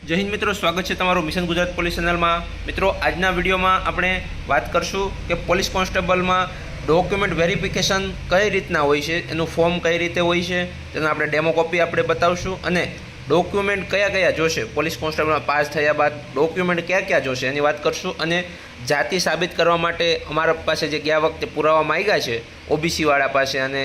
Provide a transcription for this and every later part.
જય હિન્દ મિત્રો, સ્વાગત છે તમારું મિશન ગુજરાત પોલીસ ચેનલમાં. મિત્રો, આજના વિડીયોમાં આપણે વાત કરશું કે પોલીસ કોન્સ્ટેબલમાં ડોક્યુમેન્ટ વેરિફિકેશન કઈ રીતના હોય છે, એનું ફોર્મ કઈ રીતે હોય છે, તેનો આપણે ડેમો કોપી આપણે બતાવશું અને ડોક્યુમેન્ટ કયા કયા જોશે. પોલીસ કોન્સ્ટેબલમાં પાસ થયા બાદ ડોક્યુમેન્ટ કયા કયા જોશે એની વાત કરશું અને જાતિ સાબિત કરવા માટે અમારા પાસે જે ગયા વખતે પુરાવા આવ્યા છે ઓબીસીવાળા પાસે અને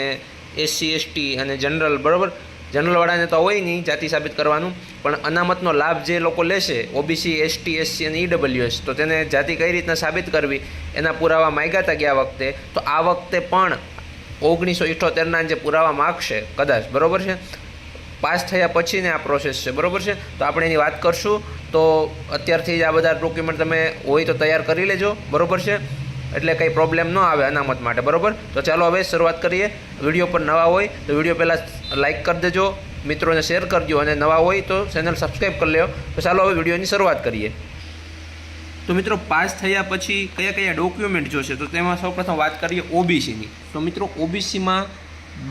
એસસી, એસટી અને જનરલ, બરાબર? જનરલવાળાને તો હોય નહીં જાતિ સાબિત કરવાનું, પણ અનામતનો લાભ જે લોકો લેશે ઓબીસી એસટી એસસી અને ઈડબ્લ્યુએસ તો તેને જાતિ કઈ રીતના સાબિત કરવી, એના પુરાવા માંગ્યા ગયા વખતે, તો આ વખતે પણ ઓગણીસો ઇઠોતેરના જે પુરાવા માગશે, કદાચ, બરાબર છે? પાસ થયા પછીને આ પ્રોસેસ છે, બરાબર છે? તો આપણે એની વાત કરશું, તો અત્યારથી જ આ બધા ડોક્યુમેન્ટ તમે હોય તો તૈયાર કરી લેજો, બરાબર છે? એટલે કંઈ પ્રોબ્લેમ ન આવે અનામત માટે, બરાબર? તો ચાલો હવે શરૂઆત કરીએ. વીડિયો પર નવા હોય તો વીડિયો પહેલાં લાઇક કરી દેજો, મિત્રોને શેર કરજો અને નવા હોય તો ચેનલ સબસ્ક્રાઈબ કરી લો તો ચાલો હવે વિડીયોની શરૂઆત કરીએ. તો મિત્રો, પાસ થયા પછી કયા કયા ડોક્યુમેન્ટ જોશે? તો તેમાં સૌપ્રથમ વાત કરીએ ઓબીસીની તો મિત્રો ઓબીસીમાં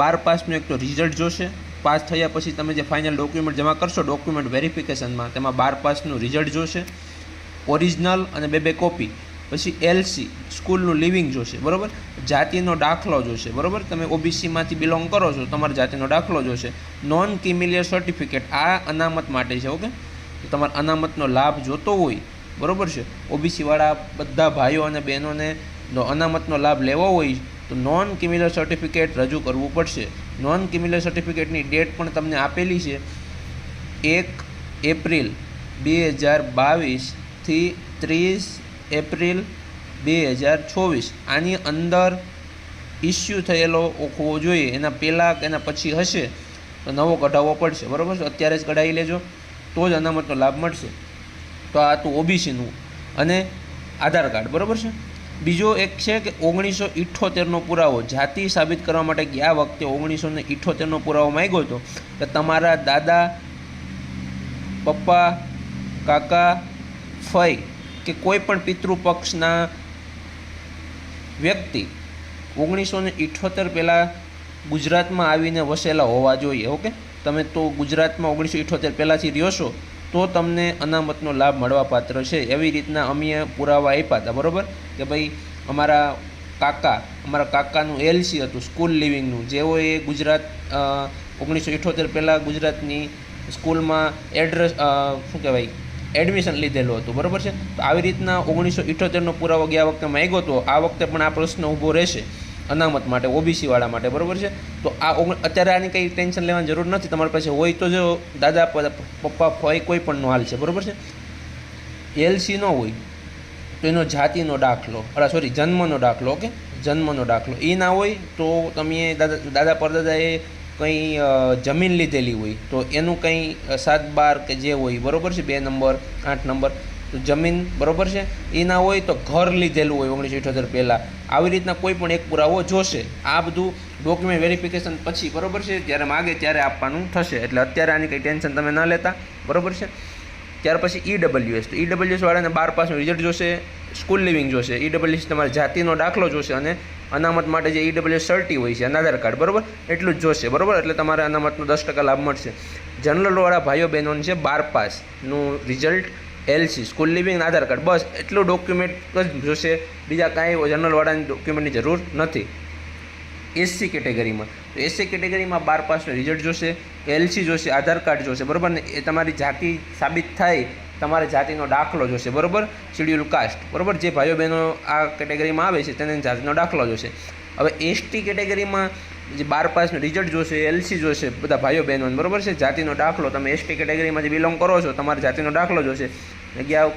બાર પાસનું એક તો રિઝલ્ટ જોશે. પાસ થયા પછી તમે જે ફાઇનલ ડોક્યુમેન્ટ જમા કરશો ડોક્યુમેન્ટ વેરિફિકેશનમાં તેમાં બાર પાસનું રિઝલ્ટ જોશે. ઓરિજિનલ અને બે બે કોપી પછી એલસી સ્કૂલનું લિવિંગ જોશે, બરાબર? જાતિનો દાખલો જોશે, બરાબર? તમે ઓબીસીમાંથી બિલોંગ કરો છો, તમારા જાતિનો દાખલો જોશે. નોન કિમિલિયર સર્ટિફિકેટ આ અનામત માટે છે, ઓકે? તો તમારે અનામતનો લાભ જોતો હોય, બરાબર છે? ઓબીસીવાળા બધા ભાઈઓ અને બહેનોને અનામતનો લાભ લેવો હોય, તો નોન કિમિલર સર્ટિફિકેટ રજૂ કરવું પડશે. નોન કિમિલર સર્ટિફિકેટની ડેટ પણ તમને આપેલી છે, એક એપ્રિલ બે હજાર બાવીસથી ત્રીસ એપ્રિલ બે હજાર ચોવીસ. આની અંદર ઇસ્યુ થયેલો હોવો જોઈએ. એના પહેલાં કે એના પછી હશે, તો નવો કઢાવવો પડશે. બરાબર છે? અત્યારે જ કઢાવી લેજો. તો જ અનામતનો લાભ મળશે. તો આ હતું ઓબીસીનું. અને આધાર કાર્ડ. બરાબર છે? બીજો એક છે કે ઓગણીસો ઇઠ્ઠોતેરનો પુરાવો. જાતિ સાબિત કરવા માટે ગયા વખતે ઓગણીસો ને ઇઠ્ઠોતેરનો પુરાવો માંગ્યો હતો. કે તમારા દાદા, પપ્પા, કાકા, ફઈ કે કોઈ પણ પિતૃપક્ષના વ્યક્તિ ઓગણીસો ને ઇઠોતેર પહેલાં ગુજરાતમાં આવીને વસેલા હોવા જોઈએ, ઓકે? તમે તો ગુજરાતમાં ઓગણીસો ઇઠોતેર પહેલાંથી રહ્યો છો, તો તમને અનામતનો લાભ મળવાપાત્ર છે. એવી રીતના અમે પુરાવા આપ્યા હતા, બરાબર? કે ભાઈ, અમારા કાકા, અમારા કાકાનું એલસી હતું, સ્કૂલ લિવિંગનું. જેઓએ ગુજરાત ઓગણીસો ઇઠોતેર પહેલાં ગુજરાતની સ્કૂલમાં એડ્રેસ શું કહેવાય? એડમિશન લીધેલું હતું. બરાબર છે? તો આવી રીતના ઓગણીસો ઇઠોતેરનો પુરાવો ગયા વખતે માંગ્યો હતો આ વખતે પણ આ પ્રશ્ન ઊભો રહેશે અનામત માટે, ઓબીસીવાળા માટે. બરાબર છે? તો આ અત્યારે આની કંઈ ટેન્શન લેવાની જરૂર નથી. તમારી પાસે હોય તો જો દાદા પપ્પા હોય કોઈ પણનો હાલ છે. બરાબર છે? એલસી ન હોય તો એનો જાતિનો દાખલો અરે સોરી જન્મનો દાખલો, ઓકે? જન્મનો દાખલો. એ ના હોય તો તમે દાદા દાદા પરદાદાએ કંઈ જમીન લીધેલી હોય, તો એનું કંઈ સાત બાર કે જે હોય, બરાબર છે? બે નંબર, આઠ નંબર, તો જમીન બરાબર છે? એ ના હોય તો ઘર લીધેલું હોય, ઓગણીસો ઇઠોતેર પહેલાં. આવી રીતના કોઈ પણ એક પુરાવો જોશે. આ બધું ડોક્યુમેન્ટ વેરિફિકેશન પછી બરાબર છે? જ્યારે માગે ત્યારે આપવાનું થશે. એટલે અત્યારે આની કંઈ ટેન્શન તમે ન લેતા. બરાબર છે? ત્યાર પછી ઈડબ્લ્યુએસ તો ઈડબ્લ્યુએસ વાળાને બાર પાસનું રિઝલ્ટ જોશે સ્કૂલ લિવિંગ જોશે. ઈડબ્લ્યુએસ તમારા જાતિનો દાખલો જોશે અને અનામત માટે જે ઈડબ્લ્યુએસ સર્ટી હોય છે અને આધાર કાર્ડ, બરાબર? એટલું જ જોશે, બરાબર? એટલે તમારે અનામતનો દસ ટકા લાભ મળશે. જનરલવાળા ભાઈઓ બહેનોને છે બાર પાસનું result LC school leaving Aadhaar card. બસ, એટલું ડોક્યુમેન્ટ જ જોશે. બીજા કાંઈ જનરલવાળાની ડોક્યુમેન્ટની જરૂર નથી. એસસી કેટેગરીમાં તો એસસી કેટેગરીમાં બાર પાસનું રિઝલ્ટ જોશે. એલસી જોશે, આધાર કાર્ડ જોશે, બરાબર ને? એ તમારી જાતિ સાબિત થાય, તમારે જાતિનો દાખલો જોશે, બરાબર? શિડ્યુલ કાસ્ટ, બરાબર? જે ભાઈઓ બહેનો આ કેટેગરીમાં આવે છે, તેને જાતિનો દાખલો જોશે. હવે એસટી કેટેગરીમાં જે બાર પાસનું રિઝલ્ટ જોશે, એલસી જોશે, બધા ભાઈઓ બહેનો, બરાબર છે? જાતિનો દાખલો, તમે એસટી કેટેગરીમાં જે બિલોંગ કરો છો, તમારે જાતિનો દાખલો જોશે. ગયા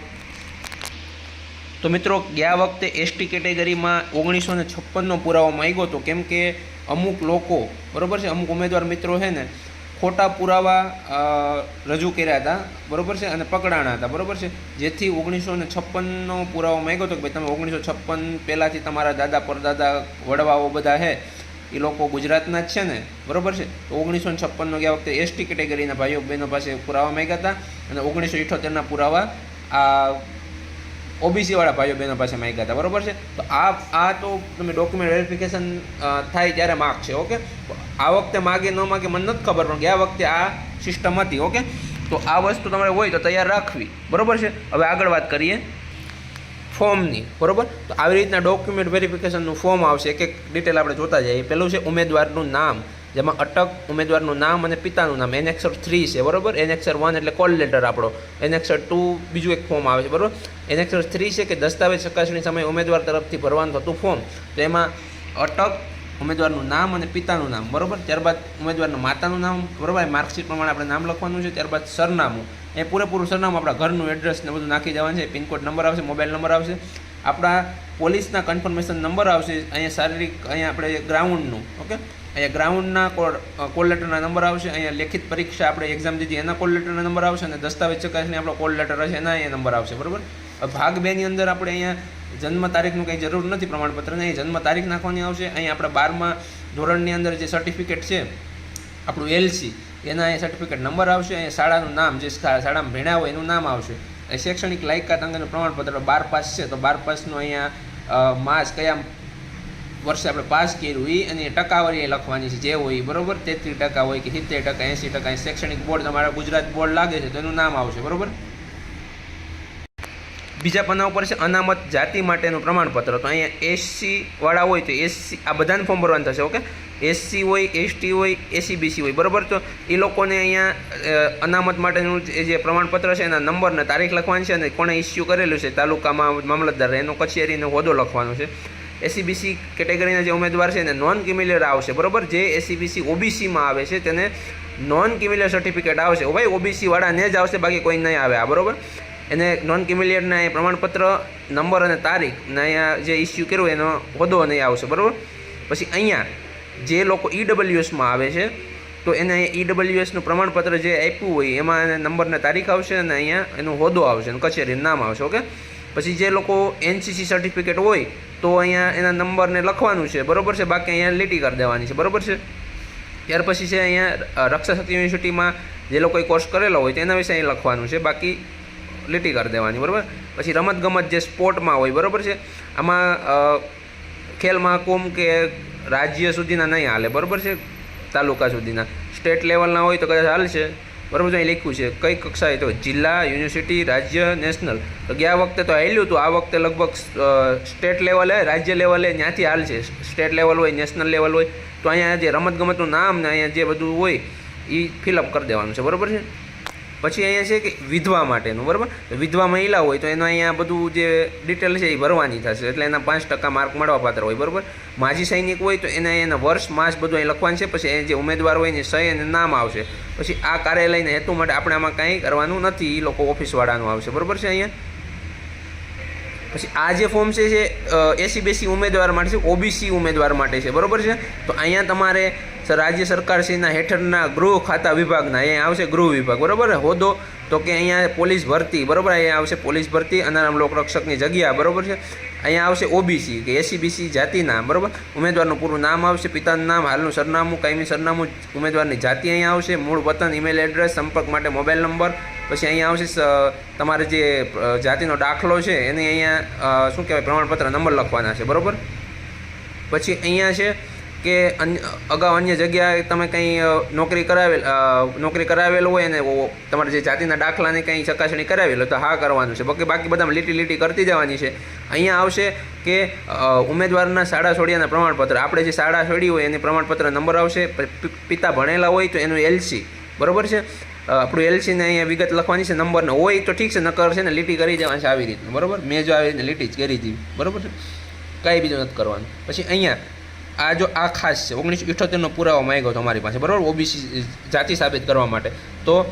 તો મિત્રો, ગયા વખતે એસટી કેટેગરીમાં ઓગણીસો ને છપ્પનનો પુરાવો માંગ્યો હતો, કેમ કે અમુક લોકો, બરાબર છે? અમુક ઉમેદવાર મિત્રો છે ને ખોટા પુરાવા રજૂ કર્યા હતા. બરાબર છે? અને પકડાણા હતા. બરાબર છે? જેથી ઓગણીસો ને છપ્પનનો પુરાવો માંગ્યો હતો કે ભાઈ તમે ઓગણીસો છપ્પન પહેલાંથી તમારા દાદા, પરદાદા, વડવાઓ બધા છે એ લોકો ગુજરાતના જ છે ને? બરાબર છે? તો ઓગણીસો ને છપ્પનનો ગયા વખતે એસટી કેટેગરીના ભાઈઓ, બહેનો પાસે પુરાવા માંગ્યા હતા અને ઓગણીસો ઇઠોતેરના પુરાવા આ ઓબીસીવાળા ભાઈઓ, બહેનો પાસે માંગ્યા હતા. બરાબર છે? તો આ આ તો તમે ડોક્યુમેન્ટ વેરિફિકેશન થાય ત્યારે માગ છે ઓકે આ વખતે માગે, ન માગે મને નથી ખબર, પણ ગયા વખતે આ સિસ્ટમ હતી ઓકે તો આ વસ્તુ તમારે હોય તો તૈયાર રાખવી. બરાબર છે? હવે આગળ વાત કરીએ. ફોર્મની, બરાબર? તો આવી રીતના ડોક્યુમેન્ટ વેરિફિકેશનનું ફોર્મ આવશે. એક એક ડિટેલ આપણે જોતા જઈએ. પહેલું છે ઉમેદવારનું નામ. જેમાં અટક ઉમેદવારનું નામ અને પિતાનું નામ. એનેક્સર થ્રી છે, બરોબર? એનેક્સર વન એટલે કોલ લેટર આપણો. એનેક્સર ટુ બીજું એક ફોર્મ આવે છે, બરાબર? એનેક્સર થ્રી છે કે દસ્તાવેજ ચકાસણી સમયે ઉમેદવાર તરફથી ભરવાનું થતું ફોર્મ તો એમાં અટક ઉમેદવારનું નામ અને પિતાનું નામ, બરોબર? ત્યારબાદ ઉમેદવારના માતાનું નામ, બરાબર? માર્કશીટ પ્રમાણે આપણે નામ લખવાનું છે. ત્યારબાદ સરનામું. એ પૂરેપૂરું સરનામું આપણા ઘરનું એડ્રેસ ને બધું નાખી જવાનું છે. પિનકોડ નંબર આવશે, મોબાઈલ નંબર આવશે. આપણા પોલીસના કન્ફર્મેશન નંબર આવશે. અહીંયા શારીરિક, અહીંયા આપણે ગ્રાઉન્ડનું, ઓકે? અહીંયા ગ્રાઉન્ડના કોલ લેટરના નંબર આવશે. અહીંયા લેખિત પરીક્ષા આપણે એક્ઝામ દીધી એના કોલ લેટરના નંબર આવશે. અને દસ્તાવેજ ચકાસણી આપણો કોલ લેટર હશે, એના અહીંયા નંબર આવશે, બરાબર? ભાગ બેની અંદર આપણે અહીંયા જન્મ તારીખનું કંઈ જરૂર નથી પ્રમાણપત્રને અહીં જન્મ તારીખ નાખવાની આવશે. અહીં આપણે બારમા ધોરણની અંદર જે સર્ટિફિકેટ છે, આપણું એલસી એના સર્ટિફિકેટ નંબર આવશે. અહીંયા શાળાનું નામ, જે શાળામાં ભણ્યા હોય એનું નામ આવશે. અહીં શૈક્ષણિક લાયકાત અંગેનું પ્રમાણપત્ર બાર પાસ છે. તો બાર પાસનું અહીંયા માસ કયા વર્ષે આપણે પાસ કર્યું એ અને ટકાવારી એ લખવાની છે. જે હોય એ બરોબર? તેત્રીસ ટકા હોય કે સિત્તેર ટકા, એંસી ટકા. અહીં શૈક્ષણિક બોર્ડ, તમારા ગુજરાત બોર્ડ લાગે છે, તો એનું નામ આવશે. બરોબર? બીજા પન્ના ઉપર છે અનામત જાતિ માટેનું પ્રમાણપત્ર. તો અહીંયા એસસીવાળા હોય તો એસસી આ બધાને ફોર્મ ભરવાનું થશે, ઓકે? એસસી હોય એસટી હોય એસીબીસી હોય, બરાબર? તો એ લોકોને અહીંયા અનામત માટેનું જે પ્રમાણપત્ર છે એના નંબર ને તારીખ લખવાની છે અને કોણે ઇસ્યુ કરેલું છે તાલુકામાં મામલતદાર એનો કચેરીનો હોદ્દો લખવાનો છે. એસીબીસી કેટેગરીના જે ઉમેદવાર છે એને નોન કિમિલિયર આવશે, બરાબર? જે એસીબીસી ઓબીસીમાં આવે છે તેને નોન કિમિલિયર સર્ટિફિકેટ આવશે ભાઈ ઓબીસીવાળાને જ આવશે, બાકી કોઈ નહીં આવે આ, બરોબર? એને નોન કિમિલિયરના એ પ્રમાણપત્ર, નંબર અને તારીખ ને અહીંયા જે ઇસ્યુ કર્યું એનો હોદ્દો નહીં આવશે, બરાબર? પછી અહીંયા જે લોકો ઈડબ્લ્યુએસમાં આવે છે, તો એને ઈડબ્લ્યુએસનું પ્રમાણપત્ર જે આપ્યું હોય, એમાં એને નંબરને તારીખ આવશે અને અહીંયા એનો હોદ્દો આવશે અને કચેરીનું નામ આવશે, ઓકે? પછી જે લોકો એનસીસી સર્ટિફિકેટ હોય, તો અહીંયા એના નંબરને લખવાનું છે, બરોબર છે? બાકી અહીંયા લીટી કરી દેવાની છે, બરાબર છે? ત્યાર પછી છે અહીંયા રક્ષા શક્તિ યુનિવર્સિટીમાં જે લોકોએ કોર્સ કરેલો હોય તેના વિશે અહીં લખવાનું છે. બાકી લીટી કરી દેવાની, બરાબર? પછી રમતગમત જે સ્પોર્ટમાં હોય, બરાબર છે? આમાં ખેલ મહાકુંભ કે રાજ્ય સુધીના નહીં હાલે, બરાબર છે? તાલુકા સુધીના. સ્ટેટ લેવલના હોય તો કદાચ હાલશે. બરાબર છે? અહીં લખ્યું છે, કઈ કક્ષાએ તો જિલ્લા, યુનિવર્સિટી, રાજ્ય, નેશનલ. તો ગયા વખતે તો હેલ્યું હતું. આ વખતે લગભગ સ્ટેટ લેવલે, રાજ્ય લેવલે ત્યાંથી હાલશે. સ્ટેટ લેવલ હોય, નેશનલ લેવલ હોય, તો અહીંયા જે રમતગમતનું નામ ને અહીંયા જે બધું હોય એ ફિલઅપ કરી દેવાનું છે. બરાબર છે? પછી અહીંયા છે કે વિધવા માટેનું, બરાબર? વિધવા મહિલા હોય તો એનું અહીંયા બધું જે ડિટેલ છે એ ભરવાની થશે. એટલે એના પાંચ ટકા માર્ક મળવાપાત્ર હોય, બરાબર? માજી સૈનિક હોય તો એને એના વર્ષ, માસ બધું અહીં લખવાનું છે. પછી એ જે ઉમેદવાર હોય એની સહી અને નામ આવશે. પછી આ કાર્યાલયના હેતુ માટે આપણે આમાં કાંઈ કરવાનું નથી. એ લોકો ઓફિસવાળાનું આવશે. બરાબર છે અહીંયા? પછી આ જે ફોર્મ છે જે એસી બેસી ઉમેદવાર માટે છે, ઓબીસી ઉમેદવાર માટે છે. બરાબર છે? તો અહીંયા તમારે રાજ્ય સરકારશ્રીના હેઠળના ગૃહ ખાતા વિભાગના, અહીંયા આવશે ગૃહ વિભાગ, બરોબર? હોદ્દો, તો કે અહીંયા પોલીસ ભરતી, બરાબર? અહીંયા આવશે પોલીસ ભરતી, અનારામ લોકરક્ષકની જગ્યા, બરાબર છે? અહીંયા આવશે ઓબીસી, કે એસીબીસી જાતિના, બરાબર? ઉમેદવારનું પૂરું નામ આવશે, પિતાનું નામ, હાલનું સરનામું, કાયમી સરનામું ઉમેદવારની જાતિ અહીંયા આવશે, મૂળ વતન ઈમેલ એડ્રેસ સંપર્ક માટે મોબાઈલ નંબર પછી અહીંયા આવશે તમારે જે જાતિનો દાખલો છે, એને અહીંયા શું કહેવાય, પ્રમાણપત્ર નંબર લખવાના છે, બરાબર? પછી અહીંયા છે કે અગાઉ અન્ય જગ્યાએ તમે કંઈ નોકરી કરાવેલ નોકરી કરાવેલ હોય અને તમારે જે જાતિના દાખલાની કંઈ ચકાસણી કરાવેલ હોય તો હા કરવાનું છે. બાકી બાકી બધામાં લીટી લીટી કરતી જવાની છે. અહીંયા આવશે કે ઉમેદવારના શાળા છોડ્યાના પ્રમાણપત્ર. આપણે જે શાળા છોડી હોય એની પ્રમાણપત્ર નંબર આવશે પિતા ભણેલા હોય તો એનું એલસી બરોબર છે? આપણું એલસીને અહીંયા વિગત લખવાની છે, નંબરને હોય તો ઠીક છે, નકર છે ને લીટી કરી દેવાની છે આવી રીતનું. બરોબર? મેં જો આવી રીતે લીટી જ કરી દીધી. બરોબર છે? કાંઈ બીજું નથી કરવાનું. પછી અહીંયા આ જો આ ખાસ છે. ઓગણીસો ઇઠોતેરનો પુરાવો માંગ્યો હતો અમારી પાસે, બરાબર? ઓબીસી જાતિ સાબિત કરવા માટે. તો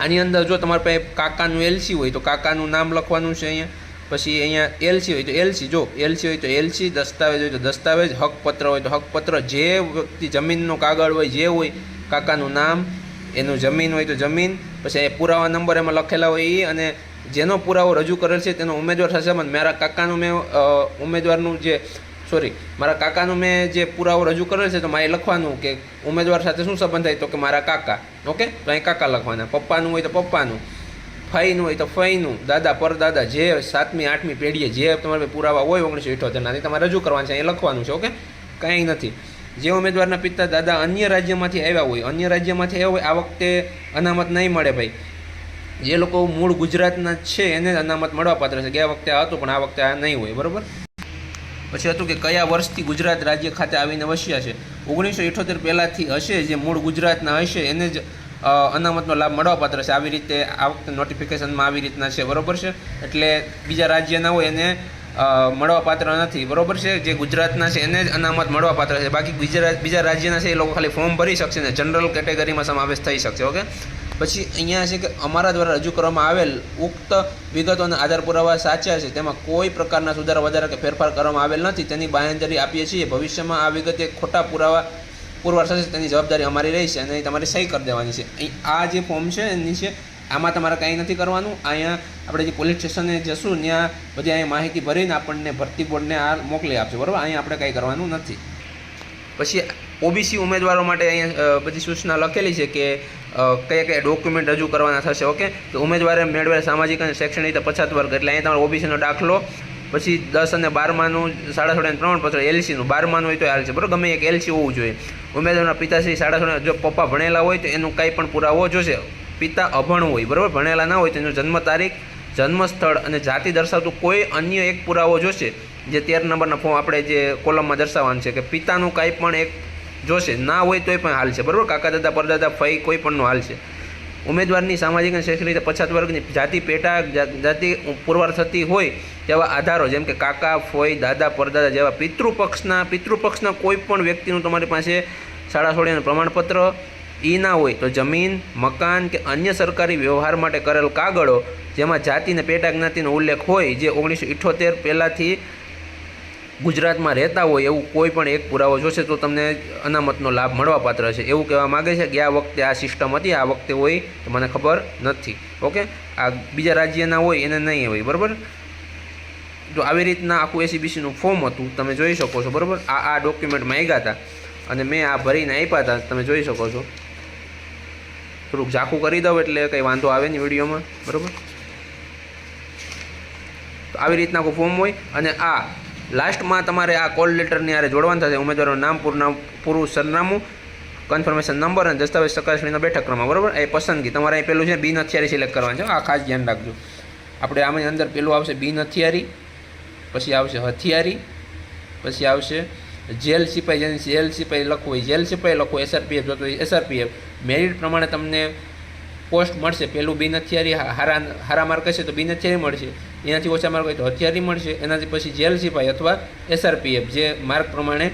આની અંદર જો તમારી પાસે કાકાનું એલસી હોય તો કાકાનું નામ લખવાનું છે અહીંયા. પછી અહીંયા એલસી હોય તો એલસી. જો એલસી હોય તો એલસી, દસ્તાવેજ હોય તો દસ્તાવેજ, હકપત્ર હોય તો હકપત્ર. જે વ્યક્તિ જમીનનો કાગળ હોય, જે હોય, કાકાનું નામ, એનું જમીન હોય તો જમીન. પછી એ પુરાવા નંબર એમાં લખેલા હોય એ અને જેનો પુરાવો રજૂ કરેલ છે તેનો ઉમેદવાર થશે. પણ મારા કાકાનું મેં ઉમેદવારનું જે સોરી મારા કાકાનું મેં જે પુરાવો રજૂ કરેલ છે, તો મારે લખવાનું કે ઉમેદવાર સાથે શું સંબંધ થાય, તો કે મારા કાકા. ઓકે તો અહીં કાકા લખવાના. પપ્પાનું હોય તો પપ્પાનું. ફઈનું હોય તો ફઈનું. દાદા, પરદાદા, જે સાતમી, આઠમી પેઢીએ જે તમારે પુરાવા હોય ઓગણીસો ઇઠોતેરના તમારે રજૂ કરવાના છે. અહીં લખવાનું છે ઓકે કાંઈ નથી. જે ઉમેદવારના પિતા, દાદા અન્ય રાજ્યમાંથી આવ્યા હોય, અન્ય રાજ્યમાંથી આવ્યા હોય, આ વખતે અનામત નહીં મળે ભાઈ. જે લોકો મૂળ ગુજરાતના છે, એને અનામત મળવા પાત્ર છે. ગયા વખતે આ હતું, પણ આ વખતે આ નહીં હોય. બરાબર? પછી હતું કે કયા વર્ષથી ગુજરાત રાજ્ય ખાતે આવીને વસ્યા છે? ઓગણીસો ઇઠોતેર પહેલાંથી હશે જે મૂળ ગુજરાતના હશે, એને જ અનામતનો લાભ મળવાપાત્ર છે. આવી રીતે આ વખતે નોટિફિકેશનમાં આવી રીતના છે, બરોબર છે? એટલે બીજા રાજ્યના હોય એને મળવાપાત્ર નથી, બરોબર છે? જે ગુજરાતના છે એને જ અનામત મળવાપાત્ર છે. બાકી બીજા બીજા રાજ્યના છે એ લોકો ખાલી ફોર્મ ભરી શકશે ને જનરલ કેટેગરીમાં સમાવેશ થઈ શકશે, ઓકે? પછી અહીંયા છે કે અમારા દ્વારા રજૂ કરવામાં આવેલ ઉક્ત વિગતોના આધાર પુરાવા સાચા છે. તેમાં કોઈ પ્રકારના સુધારા વધારા કે ફેરફાર કરવામાં આવેલ નથી. તેની બાંયધરી આપીએ છીએ. ભવિષ્યમાં આ વિગતે ખોટા પુરાવા પુરવાર થશે તેની જવાબદારી અમારી રહેશે અને તમારે સહી કરી દેવાની છે. અહીં આ જે ફોર્મ છે એની છે, આમાં તમારે કાંઈ નથી કરવાનું. અહીંયા આપણે જે પોલીસ સ્ટેશને જશું, ત્યાં બધી અહીંયા માહિતી ભરીને આપણને ભરતી બોર્ડને આ મોકલી આપશે. બરાબર? અહીંયા આપણે કાંઈ કરવાનું નથી. પછી ઓબીસી ઉમેદવારો માટે અહીંયા બધી સૂચના લખેલી છે કે કયા કયા ડોક્યુમેન્ટ રજૂ કરવાના થશે, ઓકે? તો ઉમેદવારે મેળવેલ સામાજિક અને શૈક્ષણિક રીતે પછાત વર્ગ, એટલે અહીંયા તમારો ઓબીસીનો દાખલો, પછી દસ અને બારમાનું સાડા સોળાનું પ્રમાણપત્ર એલસીનું, બારમાનું હોય તો હાલ છે, બરાબર? ગમે એક એલસી હોવું જોઈએ. ઉમેદવારના પિતાશ્રી સાડા સોળા, જો પપ્પા ભણેલા હોય તો એનું કંઈ પણ પુરાવો જોશે. પિતા અભણ હોય, બરાબર? ભણેલા ના હોય તો એનું જન્મ તારીખ, જન્મ સ્થળ અને જાતિ દર્શાવતું કોઈ અન્ય એક પુરાવો જોશે. જે તેર નંબરના ફોર્મ આપણે જે કોલમમાં દર્શાવવાનું છે કે પિતાનું કાંઈ પણ એક જોશે, ના હોય તોય પણ હાલ છે, બરાબર? કાકા દાદા, પરદાદા, ફઈ, કોઈ પણનો હાલ છે. ઉમેદવારની સામાજિક અને શૈક્ષણિક રીતે પછાત વર્ગની જાતિ, પેટા જાતિ પુરવાર થતી હોય તેવા આધારો, જેમ કે કાકા, ફોઈ, દાદા, પરદાદા જેવા પિતૃપક્ષના પિતૃપક્ષના કોઈ પણ વ્યક્તિનું તમારી પાસે શાળા છોડીને પ્રમાણપત્ર એ ના હોય તો જમીન, મકાન કે અન્ય સરકારી વ્યવહાર માટે કરેલ કાગળો, જેમાં જાતિ અને પેટા જ્ઞાતિનો ઉલ્લેખ હોય, જે ઓગણીસો ઇઠ્ઠોતેર પહેલાંથી ગુજરાતમાં રહેતા હોય એવું કોઈ પણ એક પુરાવો જોશે તો તમને અનામતનો લાભ મળવાપાત્ર છે. એવું કહેવા માગે છે કે આ વખતે આ સિસ્ટમ હતી, આ વખતે હોય તો મને ખબર નથી. ઓકે? આ બીજા રાજ્યના હોય એને નહીં હોય, બરાબર? તો આવી રીતના આખું એસીબીસીનું ફોર્મ હતું, તમે જોઈ શકો છો, બરાબર? આ આ ડોક્યુમેન્ટ માંગ્યા હતા અને મેં આ ભરીને આપ્યા હતા, તમે જોઈ શકો છો. થોડુંક ઝાખું કરી દઉં એટલે કંઈ વાંધો આવે નહીં વિડીયોમાં, બરાબર? તો આવી રીતના આખું ફોર્મ હોય અને આ લાસ્ટમાં તમારે આ કોલ લેટરની આરે જોડવાનું થશે. ઉમેદવારનું નામ, પૂરું પૂરું સરનામું કન્ફર્મેશન નંબર અને દસ્તાવેજ ચકાસણીનો બેઠક ક્રમાંક, બરાબર? એ પસંદગી. તમારે અહીં પેલું છે, બિન હથિયારી સિલેક્ટ કરવાનું છે. આ ખાસ ધ્યાન રાખજો. આપણે આમાં અંદર પેલું આવશે બિન હથિયારી, પછી આવશે હથિયારી, પછી આવશે જેલ સિપાઈ, જેને જેલ સિપાઈ લખવું હોય, જેલ સિપાઈ લખવું એસઆરપીએફ જોતું હોય એસઆરપીએફ મેરિટ પ્રમાણે તમને પોસ્ટ મળશે. પહેલું બિન હથિયારી હારા હારા માર્ક હશે તો બિન હથિયારી મળશે. એનાથી ઓછા માર્ક હોય તો હથિયારી મળશે. એનાથી પછી જેલ સિપાઈ અથવા એસઆરપીએફ જે માર્ક પ્રમાણે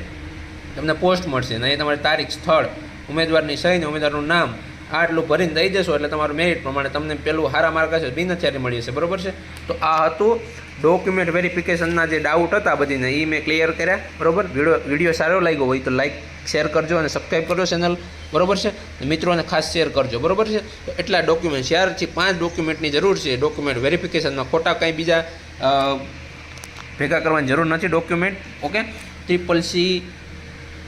તમને પોસ્ટ મળશે. અને એ તમારી તારીખ, સ્થળ, ઉમેદવારની સહી ને ઉમેદવારનું નામ આટલું ભરીને દઈ દેશો એટલે તમારું મેરિટ પ્રમાણે તમને પેલું હારા માર્ક હશે બિન હથિયારી મળી જશે. બરોબર છે? તો આ હતું ડોક્યુમેન્ટ વેરિફિકેશનના જે ડાઉટ હતા બધીને એ મેં ક્લિયર કર્યા, બરોબર? વીડિયો વીડિયો સારો લાગ્યો હોય તો લાઈક શેર કરજો અને સબસ્ક્રાઈબ કરજો ચેનલ બરોબર છે? મિત્રોને ખાસ શેર કરજો, બરોબર છે? એટલા ડોક્યુમેન્ટ ચારથી પાંચ ડોક્યુમેન્ટની જરૂર છે. ડોક્યુમેન્ટ વેરિફિકેશનમાં ખોટા કંઈ બીજા ભેગા કરવાની જરૂર નથી ડોક્યુમેન્ટ ઓકે ટ્રિપલ સી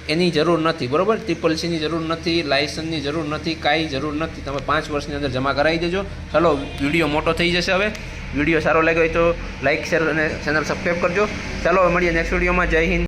એની જરૂર નથી, બરાબર? ટ્રિપલ સીની જરૂર નથી લાયસન્સની જરૂર નથી, કાંઈ જરૂર નથી. તમે પાંચ વર્ષની અંદર જમા કરાવી દેજો. ચલો વીડિયો મોટો થઈ જશે હવે. વીડિયો સારો લાગ્યો હોય તો લાઇક શેર અને ચેનલ સબસ્ક્રાઈબ કરજો. ચાલો મળીએ નેક્સ્ટ વિડીયોમાં. જય હિન્દ.